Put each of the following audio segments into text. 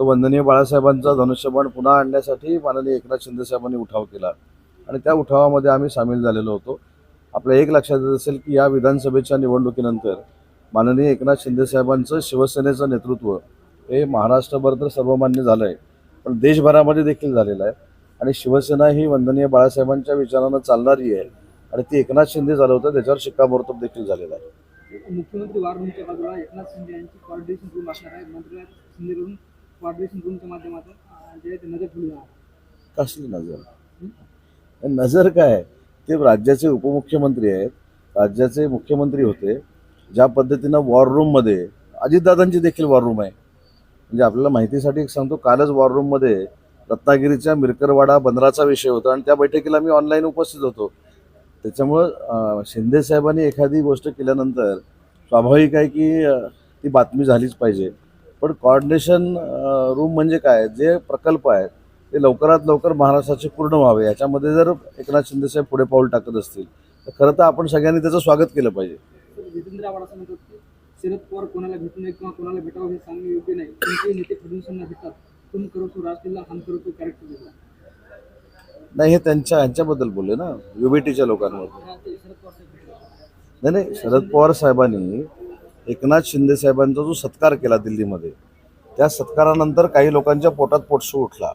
तो वंदनीय बाळासाहेबांचा धनुष्यबाण पुन्हा आणण्यासाठी माननीय एकनाथ शिंदे साहेबांनी उठाव केला. आणि त्या उठावामध्ये आम्ही सामील झालेलो होतो. आपल्या एक लक्षात येत असेल की या विधानसभेच्या निवडणुकीनंतर माननीय एकनाथ शिंदेसाहेबांचं शिवसेनेचं नेतृत्व हे महाराष्ट्रभर तर सर्वमान्य झालं आहे पण देशभरामध्ये देखील झालेलं आहे. आणि शिवसेना ही वंदनीय बाळासाहेबांच्या विचारानं चालणारी आहे. आणि ती एकनाथ शिंदे झालं होतं त्याच्यावर शिक्कामोर्तब देखील झालेला आहे. मुख्यमंत्री वार बाजूला एकनाथ शिंदे यांची कोऑर्डिनेशन रूमच्या माध्यमातून जे नजर ठेवली जाणार. कसली नजर? नजर काय? ते राज्याचे उपमुख्यमंत्री आहेत. राज्याचे मुख्यमंत्री होते. ज्या पद्धतीनं वॉर रूममध्ये अजितदादांची देखील वॉर रूम आहे. म्हणजे आपल्याला माहितीसाठी एक सांगतो कालच वॉर रूममध्ये रत्नागिरीच्या मिरकरवाडा बंदराचा विषय होता आणि त्या बैठकीला मी ऑनलाईन उपस्थित होतो. त्याच्यामुळं शिंदे साहेबांनी एखादी गोष्ट केल्यानंतर स्वाभाविक आहे की ती बातमी झालीच पाहिजे. पण कोऑर्डिनेशन रूम म्हणजे काय? जे प्रकल्प आहेत ते लवकरात लवकर महाराष्ट्राचे पूर्ण व्हावे. याच्यामध्ये जर एकनाथ शिंदे साहेब पुढे पाऊल टाकत असतील तर खरं तर आपण सगळ्यांनी त्याचं स्वागत केलं पाहिजे. तर जितेंद्र आव्हाड असं म्हणतात की शरद पवार कोणाला भेटू नये किंवा कोणाला भेटावं हे सांगणे योग्य नाही. कोणतेही नेते फडणवीसांना भेटतात. तुम करो तो राजकीयला हम करो तो कॅरेक्टर देतात नाही हे त्यांच्या ह्यांच्याबद्दल बोलले ना. युबीटीच्या लोकांवर. नाही नाही शरद पवार साहेबांनी एकनाथ शिंदे साहेबांचा जो सत्कार केला दिल्लीमध्ये त्या सत्कारानंतर काही लोकांच्या पोटात पोटसू उठला.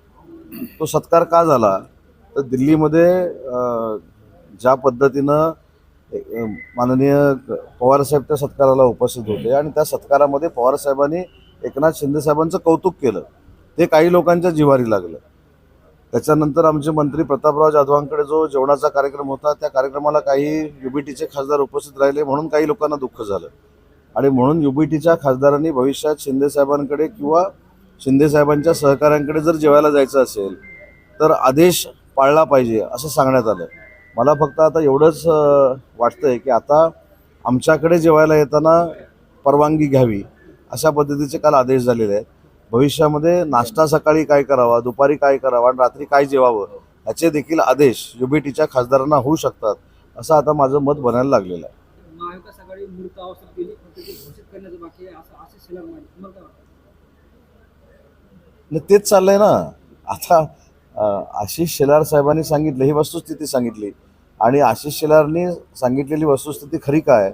तो सत्कार का झाला? तर दिल्लीमध्ये ज्या पद्धतीनं माननीय पवारसाहेब त्या सत्काराला उपस्थित होते आणि त्या सत्कारामध्ये पवारसाहेबांनी एकनाथ शिंदे साहेबांचं कौतुक केलं. ते काही लोकांच्या जिव्हारी लागलं. त्याच्यानंतर आमचे मंत्री प्रतापराव जाधवांकडे जो जेवणाचा कार्यक्रम होता त्या कार्यक्रमाला काही युबीटीचे खासदार उपस्थित राहिले म्हणून काही लोकांना दुःख झालं. आणि म्हणून युबीटीच्या खासदारांनी भविष्यात शिंदेसाहेबांकडे किंवा शिंदेसाहेबांच्या सहकाऱ्यांकडे जर जेवायला जायचं असेल तर आदेश पाळला पाहिजे असं सांगण्यात आलं. मला फक्त आता एवढंच वाटतं वाटतंय की आता आमच्याकडे जेवायला येताना परवानगी घ्यावी अशा पद्धतीचे काल आदेश झालेले आहेत. भविष्यामध्ये नाश्ता सकाळी काय करावा दुपारी काय करावा आणि रात्री काय जेवावं याचे देखील आदेश युबीटीच्या खासदारांना होऊ शकतात असं आता माझं मत बनायला लागलेलं आहे. सकाळी मृत अवस्थेत गेली घोषित करण्याचं बाकी आहे असं असे शिलार माहिती तुम्हाला काय वाटतं? तेच चाललंय ना. आता आशिष शेलार साहेबांनी सांगितलं ही वस्तुस्थिती सांगितली. आणि आशिष शेलारनी सांगितलेली वस्तुस्थिती खरी काय?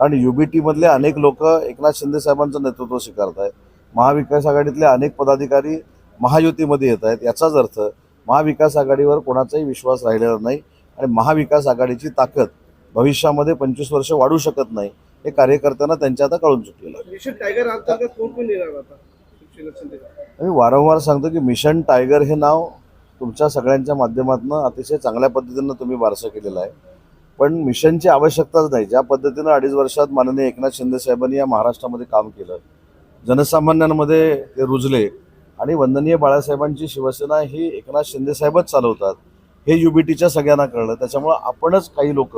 कारण युबीटीमधले अनेक लोक एकनाथ शिंदे साहेबांचं नेतृत्व स्वीकारत आहेत महाविकास आघाडीतले अनेक पदाधिकारी महायुतीमध्ये येत आहेत याचाच अर्थ महाविकास आघाडीवर कोणाचाही विश्वास राहिलेला नाही. आणि महाविकास आघाडीची ताकद भविष्यामध्ये पंचवीस वर्ष वाढू शकत नाही. हे कार्यकर्त्यांना त्यांच्या आता कळून चुकलेलं आहे. मी वारंवार सांगतो की मिशन टायगर हे नाव तुमच्या सगळ्यांच्या माध्यमातून अतिशय चांगल्या पद्धतीनं तुम्ही बारसं केलेलं आहे. पण मिशनची आवश्यकताच नाही. ज्या पद्धतीनं अडीच वर्षात माननीय एकनाथ शिंदे साहेबांनी या महाराष्ट्रामध्ये काम केलं जनसामान्यांमध्ये ते रुजले आणि वंदनीय बाळासाहेबांची शिवसेना ही एकनाथ शिंदे साहेबच चालवतात हे युबीटीच्या सगळ्यांना कळलं. त्याच्यामुळं आपणच काही लोक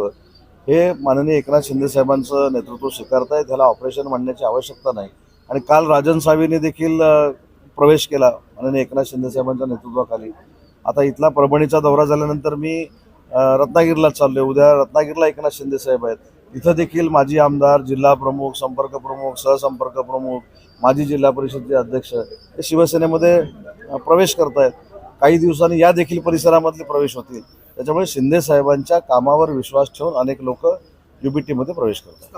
हे माननीय एकनाथ शिंदे साहेबांचं नेतृत्व स्वीकारताय त्याला ऑपरेशन म्हणण्याची आवश्यकता नाही. आणि काल राजन सावेने देखील प्रवेश केला माननीय एकनाथ शिंदे साहेबांच्या नेतृत्वाखाली. आता इथला परभणीचा दौरा झाल्यानंतर मी अ, रत्नागिरीला चाललोय. उद्या रत्नागिरीला एकनाथ शिंदे साहेब आहेत. इथं देखील माजी आमदार जिल्हा प्रमुख संपर्क प्रमुख सहसंपर्क प्रमुख माजी जिल्हा परिषदचे अध्यक्ष हे शिवसेनेमध्ये प्रवेश प्रवेश करतायत. काही दिवसांनी या देखील परिसरामधले प्रवेश होतील. त्याच्यामुळे शिंदे साहेबांच्या कामावर विश्वास ठेवून अनेक लोक युबीटीमध्ये प्रवेश करतात.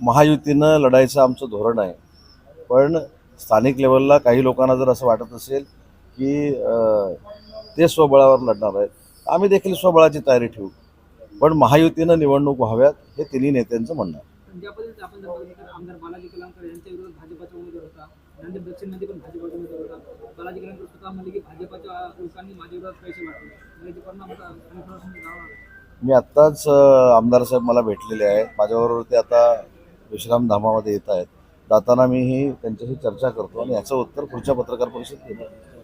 महायुतीनं लढायचं आमचं धोरण आहे. पण स्थानिक लेवलला काही लोकांना जर असं वाटत असेल की ते स्वबळावर लढणार आहेत आम्ही देखील स्वबळाची तयारी ठेवू. पण महायुतीनं निवडणूक व्हाव्यात हे तिन्ही नेत्यांचं म्हणणं आहे. पण ज्या पद्धतीने दक्षिणमध्ये पण भाजपाचा उमेदवार होता. बालाजी कलांकर स्वतः म्हणले की भाजपाच्या लोकांनी माझ्या विरोधात पैसे वाटले म्हणजे परिणाम आता मी आत्ताच आमदार साहेब मला भेटलेले आहेत माझ्याबरोबर ते आता विश्रामधामामध्ये येत आहेत. जाताना मी ही त्यांच्याशी चर्चा करतो आणि याचं उत्तर पुढच्या पत्रकार परिषदेत देतो